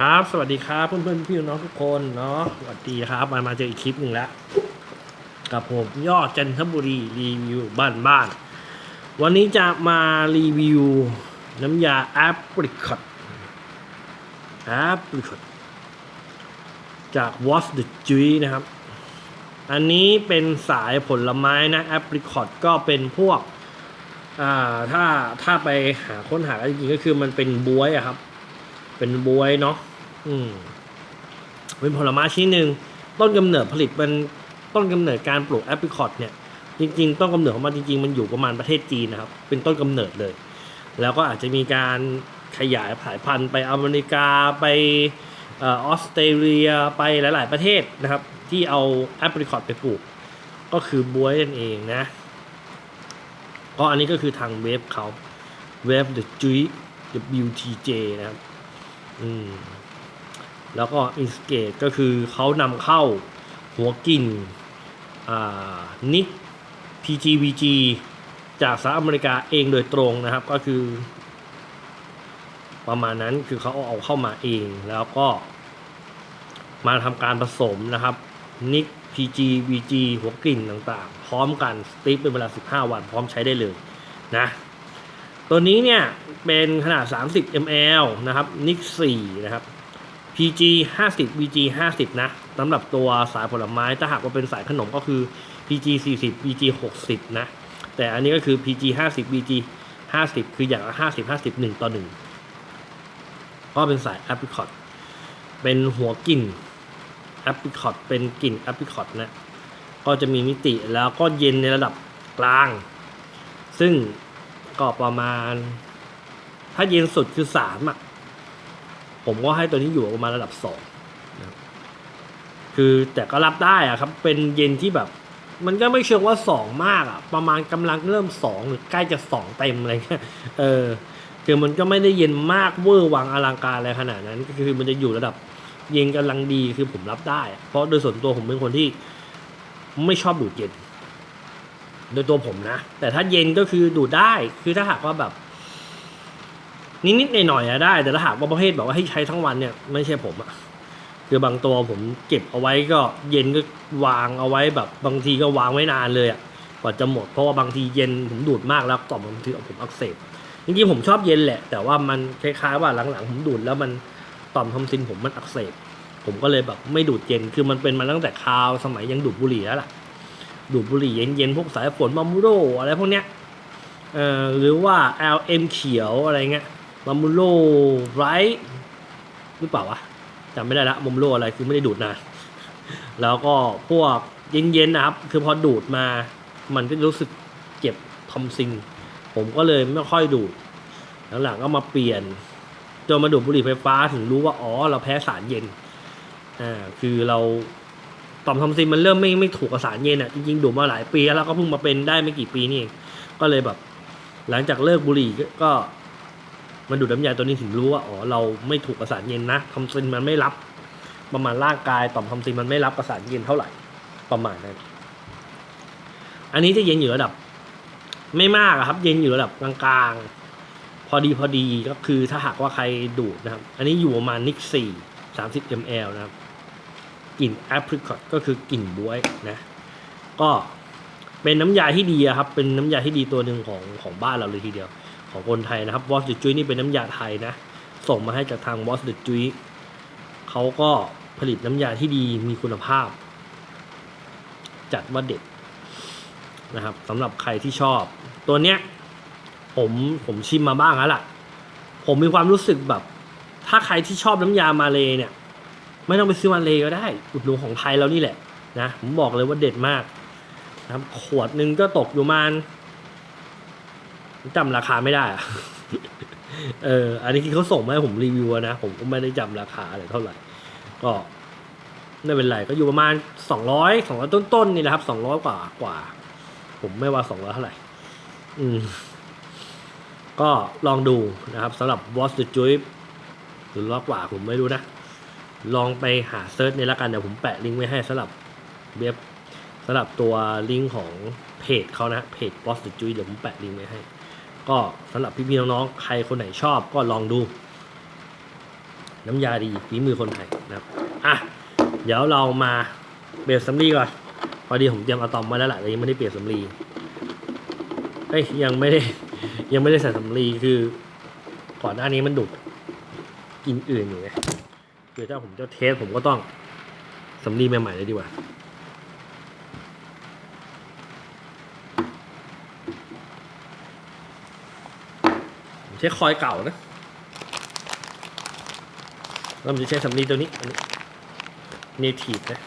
ครับ สวัสดีครับเพื่อนเพื่อนๆพี่น้องทุกคนเนาะสวัสดีครับ มามาเจออีกคลิปหนึ่งแล้ว กับผมยอดจันทบุรีรีวิวบ้านบ้าน วันนี้จะมารีวิว น้ำยาแอปริคอตแอปริคอตจาก What's the Juice นะครับ อันนี้เป็นสายผลไม้นะแอปริคอตก็เป็นพวก อ่า ถ้าถ้าไปหาค้นหาจริงๆก็คือมันเป็นบวยอะครับ เป็นบวยเนาะอืมเป็นผลไม้ชนิดหนึ่งต้นกำเนิดผลิตมันต้นกำเนิดการปลูกแอปริคอตเนี่ย จริง ๆ ต้นกำเนิดของมันจริงๆ มันอยู่ประมาณประเทศจีนนะครับ เป็นต้นกำเนิดเลย แล้วก็อาจจะมีการขยายสายพันธุ์ไปอเมริกาไปออสเตรเลียไปหลาย ๆ ประเทศนะครับ ที่เอาแอปริคอตไปปลูก ก็คือบวยนั่นเองนะก็อันนี้ก็คือทางเว็บเขาเว็บ The j WTJ นะครับ อืมแล้วก็อินสเกตก็คือเขานำเข้าหัวกินอ่านิก PGVG จากสหรัฐอเมริกาเองโดยตรงนะครับก็คือ ประมาณนั้นคือเขาเอาเข้ามาเองแล้วก็ มาทำการผสมนะครับนิก PGVG หัวกลิ่นต่างๆ พร้อมกันสติ๊กเป็นเวลา 15 วันพร้อมใช้ได้เลยนะ ตัวนี้เนี่ยเป็นขนาด 30 ml นะครับ NIC 4นะครับ PG 50 VG 50 นะสำหรับตัวสายผลไม้ ถ้าหากว่าเป็นสายขนมก็คือ PG 40 VG 60 นะ แต่อันนี้ก็คือ PG 50 VG 50 คืออย่างละ50 50 1 ต่อ 1 ก็เป็นสาย apricot เป็นหัวกลิ่น apricot เป็นกลิ่น apricot นะ ก็จะมีมิติแล้วก็เย็นในระดับกลาง ซึ่ง ก็ประมาณ ถ้าเย็นสุดคือสามอะ ผมก็ให้ตัวนี้อยู่ประมาณระดับสองนะครับคือแต่ก็รับได้อะครับ เป็นเย็นที่แบบ มันก็ไม่เชิงว่าสองมากอะ ประมาณกำลังเริ่มสองหรือใกล้จะสองเต็มอะไรเงี้ยเออคือมันก็ไม่ได้เย็นมากเวอร์วังอลังการอะไรขนาดนั้นก็คือมันจะอยู่ระดับเย็นกำลังดีคือผมรับได้ เพราะโดยส่วนตัวผมเป็นคนที่ไม่ชอบดูดเย็น โดยตัวผมนะ แต่ถ้าเย็นก็คือดูดได้คือถ้าหากว่าแบบ นิดๆหน่อยๆอะได้ แต่ถ้าหากว่าประเภทแบบว่าให้ใช้ทั้งวันเนี่ย ไม่ใช่ผมอะคือบางตัวผมเก็บเอาไว้ก็เย็นก็วางเอาไว้แบบ บางทีก็วางไว้นานเลยอะกว่าจะหมดเพราะว่าบางทีเย็นผมดูดมากแล้วต่อมบางทีผมอักเสบจริงๆผมชอบเย็นแหละ แต่ว่ามันคล้ายๆว่าหลังๆผมดูดแล้วมันต่อมทอมซินผมมันอักเสบผมก็เลยแบบไม่ดูดเย็นคือมันเป็นมาตั้งแต่คราวสมัยยังดูดบุหรี่แล้วล่ะ ดูดบุหรี่เย็นๆพวกสายฝนมามูโรอะไรพวกเนี้ยเอ่อหรือว่า LM เขียวอะไรเงี้ยมามูโรไรหรือเปล่าวะจำไม่ได้ละมามูโรอะไรคือไม่ได้ดูดนานแล้วก็พวกเย็นๆนะครับ คือพอดูดมา มันก็รู้สึกเจ็บทอมซิงผมก็เลยไม่ค่อยดูดหลังๆก็มาเปลี่ยนจนมาดูดบุหรี่ไฟฟ้าถึงรู้ว่าอ๋อเราแพ้สารเย็นอ่าคือเรา ต่อมทอมซินมันเริ่มไม่ไม่ถูกกับสารเย็นอะจริงๆดูดมาหลายปีแล้วก็เพิ่งมาเป็นได้ไม่กี่ปีนี่เองก็เลยแบบ หลังจากเลิกบุหรี่ก็ก็มาดูดน้ำยาตัวนี้ถึงรู้ว่าอ๋อเราไม่ถูกกับสารเย็นนะทอมซินมันไม่รับ ประมาณร่างกายต่อมทอมซินมันไม่รับกับสารเย็นเท่าไหร่ประมาณนั้น อันนี้จะเย็นอยู่ระดับ ไม่มากครับ เย็นอยู่ระดับกลางๆ พอดีพอดีก็คือถ้าหากว่าใครดูดนะครับ อันนี้อยู่ประมาณนิกสี่สามสิบ ml นะครับ กลิ่นแอปริคอตก็คือกลิ่นบวยนะก็เป็นน้ำยาที่ดีครับ เป็นน้ำยาที่ดีตัวหนึ่งของของบ้านเราเลยทีเดียว ของคนไทยนะครับวอสเดจุยนี่เป็นน้ำยาไทยนะ ส่งมาให้จากทางวอสเดจุยเขาก็ผลิตน้ำยาที่ดีมีคุณภาพ จัดว่าเด็ดนะครับสำหรับใครที่ชอบ ตัวเนี้ยผมผมชิมมาบ้างแล้วล่ะ ผมมีความรู้สึกแบบ ถ้าใครที่ชอบน้ำยามาเลยเนี่ย ไม่ต้องไปซื้อมาเลยก็ได้ อุดหนุนของไทยเรานี่แหละนะผมบอกเลยว่าเด็ดมากนะครับขวดหนึ่งก็ตกอยู่ประมาณจำราคาไม่ได้อะเอออันนี้ที่เขาส่งมาให้ผมรีวิวนะ ผมก็ไม่ได้จำราคาอะไรเท่าไหร่ ก็ไม่เป็นไรก็อยู่ประมาณสองร้อยสองร้อยต้นๆนี่นะครับสองร้อยกว่ากว่า ผมไม่ว่าสองร้อยเท่าไหร่ อืม ก็ลองดูนะครับสำหรับ w a t the Juice หรือร้อยกว่าผมไม่รู้นะ ลองไปหาเซิร์ชในละกันเดี๋ยวผมแปะลิงก์ไว้ให้สำหรับเว็บสำหรับตัวลิงก์ของเพจเขานะเพจ Boss the Juice เดี๋ยวผมแปะลิงก์ไว้ให้ ก็สำหรับพี่ๆน้องๆใครคนไหนชอบก็ลองดู น้ำยาดีฝีมือคนไทยนะครับอะเดี๋ยวเรามาเปลี่ยนสำลีก่อนพอดีผมเตรียมอะตอมมาแล้วแหละแต่ยังไม่ได้เปลี่ยนสำลีเอ้ยยังไม่ได้ยังไม่ได้ใส่สำลีคือก่อนหน้านี้มันดูดกินอื่นอยู่ไง คือถ้าผมจะเทสผมก็ต้องสำลีใหม่ๆเลยดีกว่าผมใช้คอยเก่านะแล้วผมจะใช้สำลีตัวนี้อันนี้เนทีฟนะ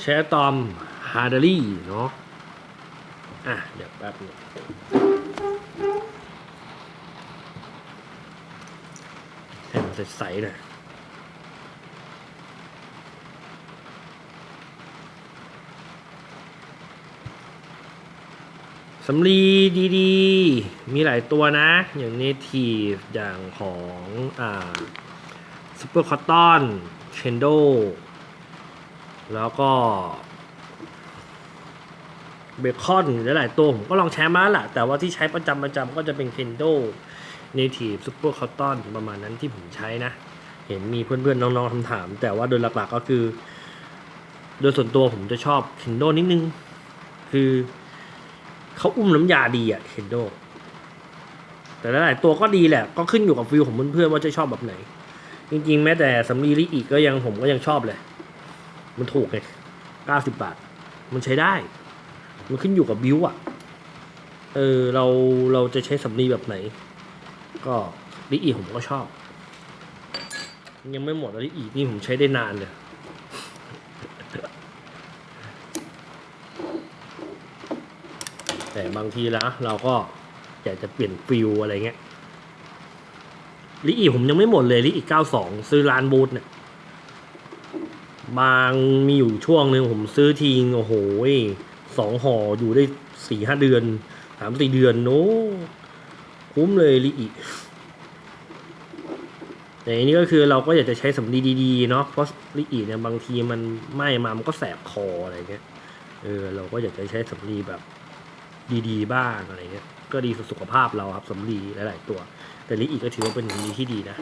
ใช้ตอมฮาร์ดลี่เนาะอะ เดี๋ยวแป๊บนึง ใสๆหน่อยสำลีดีๆ มีหลายตัวนะ อย่าง Native อย่างของอ่า Super Cotton Kendo แล้วก็เบคอนหลายๆตัวผมก็ลองใช้มาแล้วแหละแต่ว่าที่ใช้ประจำประจำก็จะเป็น Kendo Native Super Cotton ประมาณนั้นที่ผมใช้นะ เห็นมีเพื่อนๆ น้องๆคำถาม แต่ว่าโดยหลักๆก็คือ โดยส่วนตัวผมจะชอบ Kendo นิดนึง คือเขาอุ้มน้ำยาดีอะ Kendo แต่หลายๆตัวก็ดีแหละ ก็ขึ้นอยู่กับฟิลของเพื่อนๆว่าจะชอบแบบไหน จริงๆ แม้แต่สำลีลิอีกก็ยังผมก็ยังชอบเลย มันถูกไงเก้าสิบบาท มันใช้ได้ มันขึ้นอยู่กับบิวอะเออเราเราจะใช้สำลีแบบไหน ก็ลิอีผมก็ชอบ ยังไม่หมดลิอีนี่ผมใช้ได้นานเลยแต่บางทีแล้วเราก็อยากจะเปลี่ยนฟิลอะไรเงี้ยลิอีผมยังไม่หมดเลยลิอีเก้าสองซื้อร้านบูธเนี่ยบางมีอยู่ช่วงหนึ่งผมซื้อทีงโอ้โหสองห่ออยู่ได้สี่ห้าเดือนสามสี่เดือนโน้ คุ้มเลยลิอีแต่อันนี้ก็คือเราก็อยากจะใช้สำลีดีๆเนาะเพราะลิอีเนี่ยบางทีมันไหม้มามันก็แสบคออะไรเงี้ยเออเราก็อยากจะใช้สำลีแบบดีๆ บ้างอะไรเงี้ยก็ดีสุขภาพเราครับสำลีหลายๆตัว แต่ลิอีก็ถือว่าเป็นสำลีที่ดีนะ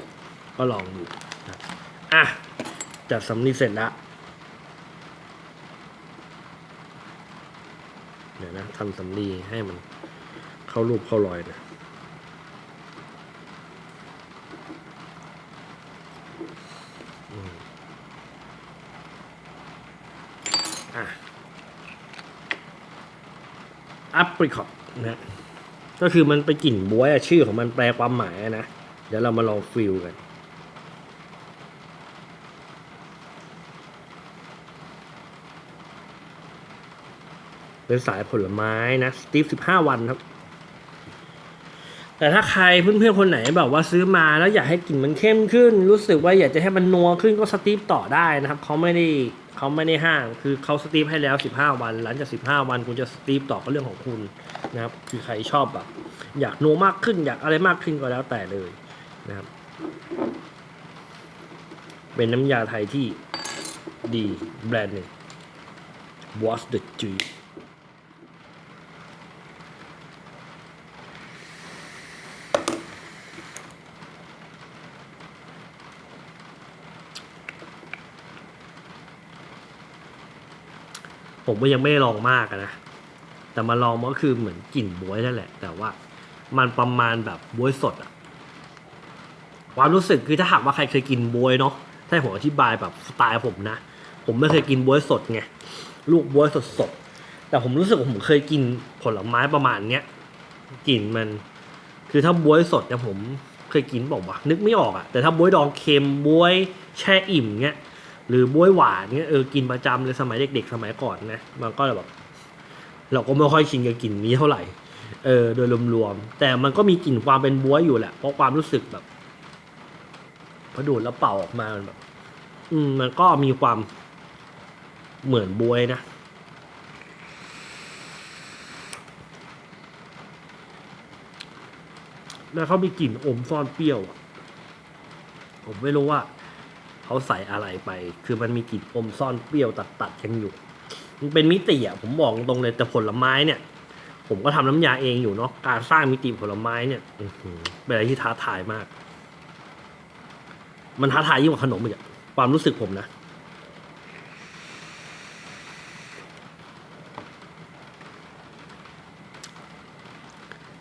ก็ลองดูนะอะจัดสำลีเสร็จล้วเดี๋ยวนะทำสำลีให้มันเข้ารูปเข้ารอยนะอืมอะ ปริคอตนะก็คือมันไปกลิ่นบวยอะชื่อของมันแปลความหมายนะ เดี๋ยวเรามาลองฟิลกันเป็นสายผลไม้นะสตีฟสิบห้าวันครับ แต่ถ้าใครเพื่อนๆคนไหนแบบว่าซื้อมาแล้วอยากให้กลิ่นมันเข้มขึ้น รู้สึกว่าอยากจะให้มันนัวขึ้นก็สตีฟต่อได้นะครับเขาไม่ได้เขาไม่ได้ห้าง คือเขาสตีฟให้แล้ว 15 วัน หลังจาก 15 วันคุณจะสตีฟต่อก็เรื่องของคุณนะครับคือใครชอบแบบอยากนัวมากขึ้นอยากอะไรมากขึ้นก็แล้วแต่เลยนะครับ เป็นน้ำยาไทยที่ดีแบรนด์หนึ่ง What's the G ผมก็ยังไม่ได้ลองมากนะ แต่มาลองมันก็คือเหมือนกลิ่นบวยนั่นแหละ แต่ว่า มันประมาณแบบบวยสดอะความรู้สึกคือถ้าหากว่าใครเคยกินบวยเนาะ ถ้าให้ผมอธิบายแบบสไตล์ผมนะ ผมไม่เคยกินบวยสดไง ลูกบวยสดสด แต่ผมรู้สึกว่าผมเคยกินผลไม้ประมาณเนี้ย กลิ่นมัน คือถ้าบวยสดเนี่ยผมเคยกินบอกว่านึกไม่ออกอะแต่ถ้าบวยดองเค็มบวยแช่อิ่มเงี้ย หรือบ้วยหวานเงี้ยเออกินประจำเลยสมัยเด็ก ๆ สมัยก่อนนะมันก็แบบเราก็ไม่ค่อยชินกับกลิ่นนี้เท่าไหร่เออโดยรวมๆแต่มันก็มีกลิ่นความเป็นบ้วยอยู่แหละเพราะความรู้สึกแบบพอดูดแล้วเป่าออกมามันแบบ อืม มันก็มีความเหมือนบวยนะแล้วเขามีกลิ่นอมซ่อนเปรี้ยวอะผมไม่รู้ว่า เขาใส่อะไรไป คือมันมีกลิ่นอมซ่อนเปรี้ยวตัดๆกันอยู่ มันเป็นมิติอะผมบอกตรงเลยแต่ผลไม้เนี่ย ผมก็ทำน้ำยาเองอยู่เนาะการสร้างมิติผลไม้เนี่ยอืเป็นอะไรที่ท้าทายมาก มันท้าทายยิ่งกว่าขนมอีกอะความรู้สึกผมนะ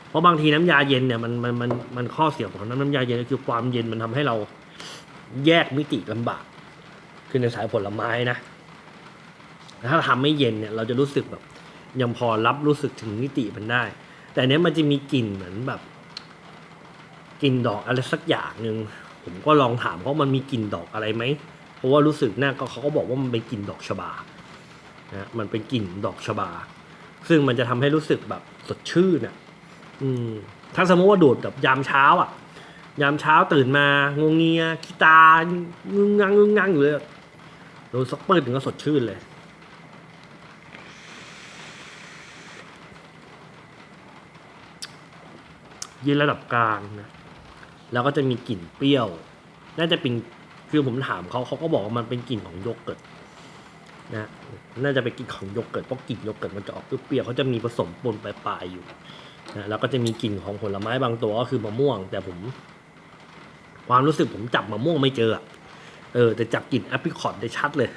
เพราะบางทีน้ำยาเย็นเนี่ยมันมันมันมันข้อเสียของน้ำน้ำยาเย็นก็คือความเย็นมันทำให้เรา แยกมิติลำบาก คือในสายผลไม้นะ ถ้าทำไม่เย็นเนี่ย เราจะรู้สึกแบบ ยังพอรับรู้สึกถึงมิติมันได้ แต่เนี้ยมันจะมีกลิ่นเหมือนแบบกลิ่นดอกอะไรสักอย่างหนึ่งผมก็ลองถามเขามันมีกลิ่นดอกอะไรไหมเพราะว่ารู้สึกน่าก็เขาก็บอกว่ามันเป็นกลิ่นดอกชบานะมันเป็นกลิ่นดอกชบา ซึ่งมันจะทำให้รู้สึกแบบสดชื่นอะ อืมถ้าสมมติว่าดูดแบบยามเช้าอะ ยามเช้าตื่นมางงเงียขี้ตางึงงังงึงงังอยู่เลยโดนสักเปืดถึงก็สดชื่นเลยย็นระดับกลางนะ แล้วก็จะมีกลิ่นเปรี้ยว น่าจะเป็นคือผมถามเขาเขาก็บอกว่ามันเป็นกลิ่นของโยเกิร์ตนะน่าจะเป็นกลิ่นของโยเกิร์ตเพราะกลิ่นโยเกิร์ตมันจะออกเปรี้ยวเขาจะมีผสมปนปลายๆอยู่นะแล้วก็จะมีกลิ่นของผลไม้บางตัวก็คือมะม่วง แต่ผม ความรู้สึกผมจับมะม่วงไม่เจอเออแต่จับกลิ่นแอปเปิลคอร์ดได้ชัดเลย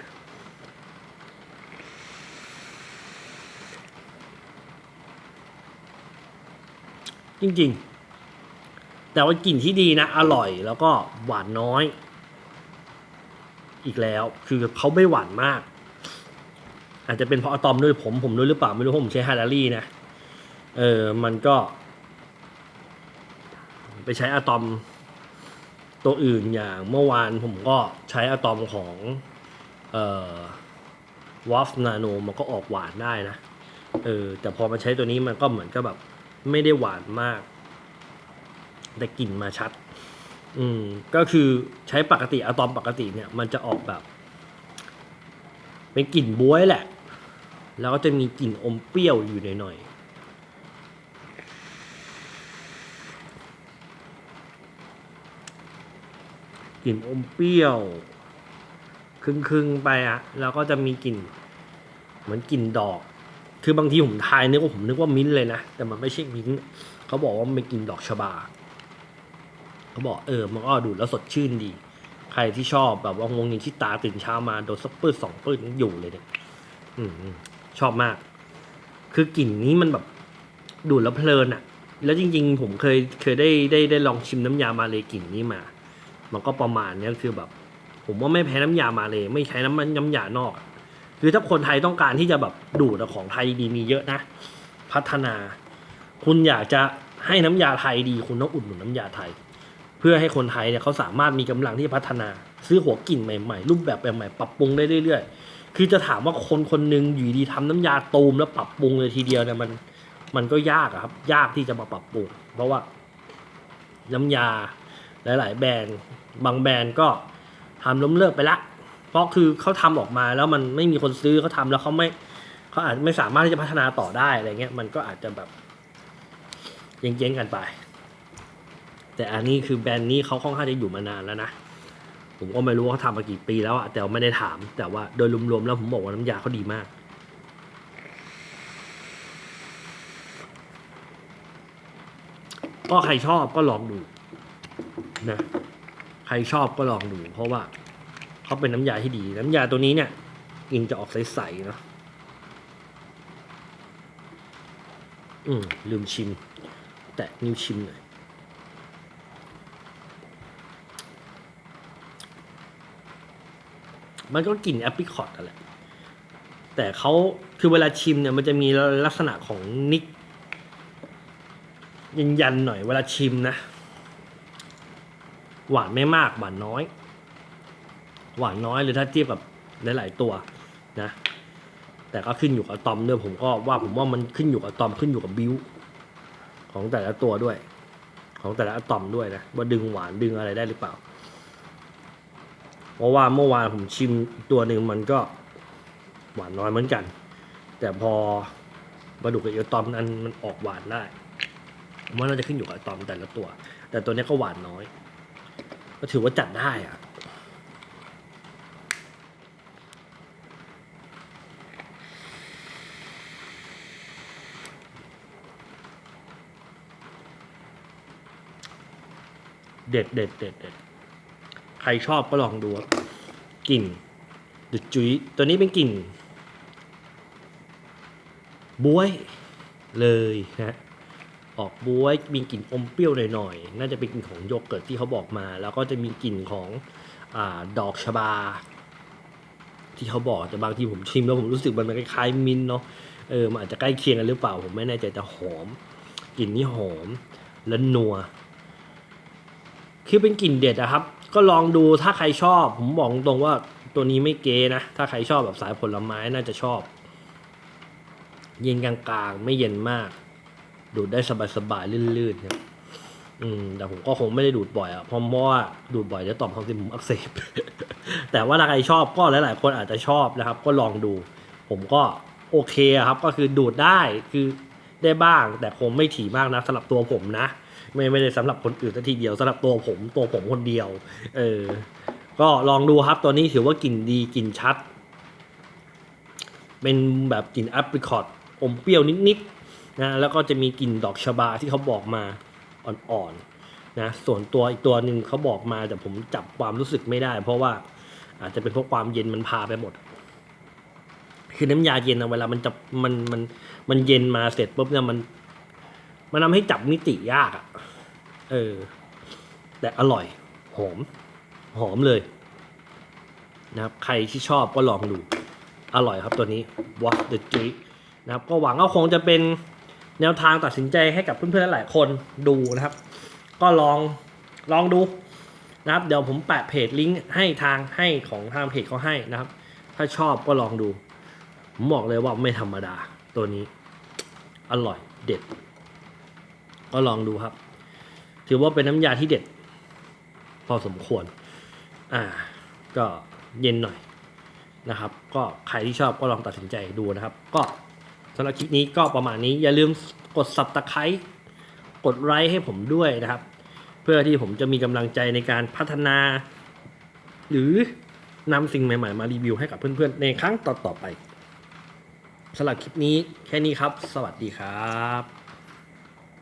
จริงๆ แต่ว่ากลิ่นที่ดีนะ อร่อยแล้วก็หวานน้อย อีกแล้ว คือเขาไม่หวานมาก อาจจะเป็นเพราะอะตอมด้วยผมผมด้วยหรือเปล่าไม่รู้เพราะผมใช้ฮาร์ดารี่นะ เออ มันก็ ไปใช้อะตอม ตัวอื่นอย่างเมื่อวานผมก็ใช้อะตอมของเอ่อวอฟนาโนมันก็ออกหวานได้นะเออแต่พอมาใช้ตัวนี้มันก็เหมือนกับแบบ ไม่ได้หวานมาก แต่กลิ่นมาชัด อืมก็คือใช้ปกติอะตอมปกติเนี่ย มันจะออกแบบ เป็นกลิ่นบ๊วยแหละ แล้วก็จะมีกลิ่นอมเปรี้ยวอยู่หน่อยๆ กลิ่นอมเปรี้ยวครึ่งๆไปอะแล้วก็จะมีกลิ่น เหมือนกลิ่นดอก คือบางทีผมทายนึกว่าผมนึกว่ามิ้นท์เลยนะ แต่มันไม่ใช่มิ้นท์เขาบอกว่ามันเป็นกลิ่นดอกชบาเขาบอกเออมันก็ดูดแล้วสดชื่นดี ใครที่ชอบแบบว่างงเงิที่ตาตื่นเช้ามาโดนสักปื้ดสองปื้ดอยู่เลยเนี่ยอืมชอบมาก คือกลิ่นนี้มันแบบดูดแล้วเพลินอะ่ะแล้วจริง ๆ ผมเคยเคยได้ได้ได้ลองชิมน้ำยามาเลยกลิ่นนี้มา มันก็ประมาณนี้คือแบบ ผมว่าไม่แพ้น้ำยามาเลย ไม่ใช้น้ำมันน้ำยานอก คือถ้าคนไทยต้องการที่จะแบบดูดของไทยดีมีเยอะนะ พัฒนา คุณอยากจะให้น้ำยาไทยดี คุณต้องอุดหนุนน้ำยาไทย เพื่อให้คนไทยเนี่ยเขาสามารถมีกำลังที่พัฒนา ซื้อหัวกลิ่นใหม่ๆ รูปแบบใหม่ๆปรับปรุงได้เรื่อยๆ คือจะถามว่าคนคนหนึ่งอยู่ดีทำน้ำยาตูมแล้วปรับปรุงเลยทีเดียวเนี่ยมันมันก็ยากอะครับ ยากที่จะมาปรับปรุงเพราะว่าน้ำยา หลาย ๆ แบรนด์บางแบรนด์ก็ทำล้มเลิกไปละเพราะคือเขาทำออกมาแล้วมันไม่มีคนซื้อเขาทำแล้วเขาไม่เขาอาจไม่สามารถที่จะพัฒนาต่อได้อะไรเงี้ยมันก็อาจจะแบบเจ๊งๆกันไป แต่อันนี้คือแบรนด์นี้เขาค่อนข้างจะอยู่มานานแล้วนะผมก็ไม่รู้ว่าเขาทำมากี่ปีแล้วอะแต่ไม่ได้ถาม แต่ว่าโดยรวมๆแล้วผมบอกว่าน้ำยาเขาดีมาก ก็ใครชอบก็ลองดู นะใครชอบก็ลองดูเพราะว่าเขาเป็นน้ำยาที่ดี น้ำยาตัวนี้เนี่ยกลินจะออกใสๆเนาะอืมลืมชิม แตะนิ้วชิมหน่อยมันก็กลิ่นแอปริคอตอะไรแต่เขาคือเวลาชิมเนี่ยมันจะมีลักษณะของนิก ยันยันๆหน่อยเวลาชิมนะ หวานไม่มากหวานน้อย หวานน้อยหรือถ้าเทียบกับหลาย ๆ ตัวนะ แต่ก็ขึ้นอยู่กับตอมด้วยผมก็ว่าผมว่ามันขึ้นอยู่กับตอมขึ้นอยู่กับบิวของแต่ละตัวด้วย ของแต่ละอะตอมด้วยนะว่าดึงหวานดึงอะไรได้หรือเปล่า เพราะว่าเมื่อวานผมชิมตัวหนึ่งมันก็หวานน้อยเหมือนกัน แต่พอมาดูกับเอลตอมนั้นมันออกหวานได้ผมว่าน่าจะขึ้นอยู่กับตอมแต่ละตัว แต่ตัวนี้ก็หวานน้อย ก็ถือว่าจัดได้อะเด็ดเด็ดเด็ดเด็ดใครชอบก็ลองดูกลิ่นดุจุยตัวนี้เป็นกลิ่นบวยเลยนะ ออกบวยมีกลิ่นอมเปรี้ยวหน่อยๆ น่าจะเป็นกลิ่นของโยเกิร์ตที่เขาบอกมา แล้วก็จะมีกลิ่นของอดอกชบา ที่เขาบอกแต่บางทีผมชิมแล้วผมรู้สึกมันคล้ายๆมินเนาะเออมันอาจจะใกล้เคียงกันหรือเปล่า ผมไม่แน่ใจแต่หอมกลิ่นนี่หอมและนัว คือเป็นกลิ่นเด็ดอะครับ ก็ลองดูถ้าใครชอบ ผมบอกตรงว่าตัวนี้ไม่เกนะ ถ้าใครชอบแบบสายผลไม้น่าจะชอบ เย็นกลางๆ ไม่เย็นมาก ดูดได้สบายๆลื่นๆครับอืมแต่ผมก็คงไม่ได้ดูดบ่อยอะเพราะว่าดูดบ่อยจะต่อมทอนซิผมอักเสบ แต่ว่าถ้าใครชอบก็หลาย ๆ คนอาจจะชอบนะครับ ก็ลองดู ผมก็โอเคครับก็คือดูดได้คือได้บ้าง แต่คงไม่ถี่มากนะสำหรับตัวผมนะ ไม่ไม่ได้สำหรับคนอื่นซะทีเดียวสำหรับตัวผมตัวผมคนเดียว เออ ก็ลองดูครับตัวนี้ถือว่ากลิ่นดีกลิ่นชัด เป็นแบบกลิ่นแอปริคอตอมเปรี้ยวนิดๆ นะแล้วก็จะมีกลิ่นดอกชบาที่เขาบอกมาอ่อนๆนะส่วนตัวอีกตัวหนึ่งเขาบอกมาแต่ผมจับความรู้สึกไม่ได้ เพราะว่าอาจจะเป็นเพราะความเย็นมันพาไปหมด คือน้ำยาเย็นอะเวลามันจะมันมันมันเย็นมาเสร็จปุ๊บเนี่ยมัน มันทำให้จับมิติยากอะเออ แต่อร่อย หอม หอมเลย นะครับ ใครที่ชอบก็ลองดู อร่อยครับตัวนี้ What the j i นะครับ ก็หวังว่าคงจะเป็น แนวทางตัดสินใจให้กับเพื่อนๆหลายคนดูนะครับ ก็ลองลองดูนะครับ เดี๋ยวผมแปะเพจลิงก์ให้ทางให้ของทางเพจเขาให้นะครับ ถ้าชอบก็ลองดูผมบอกเลยว่าไม่ธรรมดาตัวนี้ อร่อยเด็ด ก็ลองดูครับ ถือว่าเป็นน้ำยาที่เด็ด พอสมควร อ่า ก็เย็นหน่อยนะครับ ก็ใครที่ชอบก็ลองตัดสินใจดูนะครับ ก็ สำหรับคลิปนี้ก็ประมาณนี้อย่าลืมกด subscribe กดไลค์ให้ผมด้วยนะครับ เพื่อที่ผมจะมีกำลังใจในการพัฒนา หรือนำสิ่งใหม่ ๆ มารีวิวให้กับเพื่อนๆ ในครั้งต่อๆไปสำหรับคลิปนี้แค่นี้ครับ สวัสดีครับ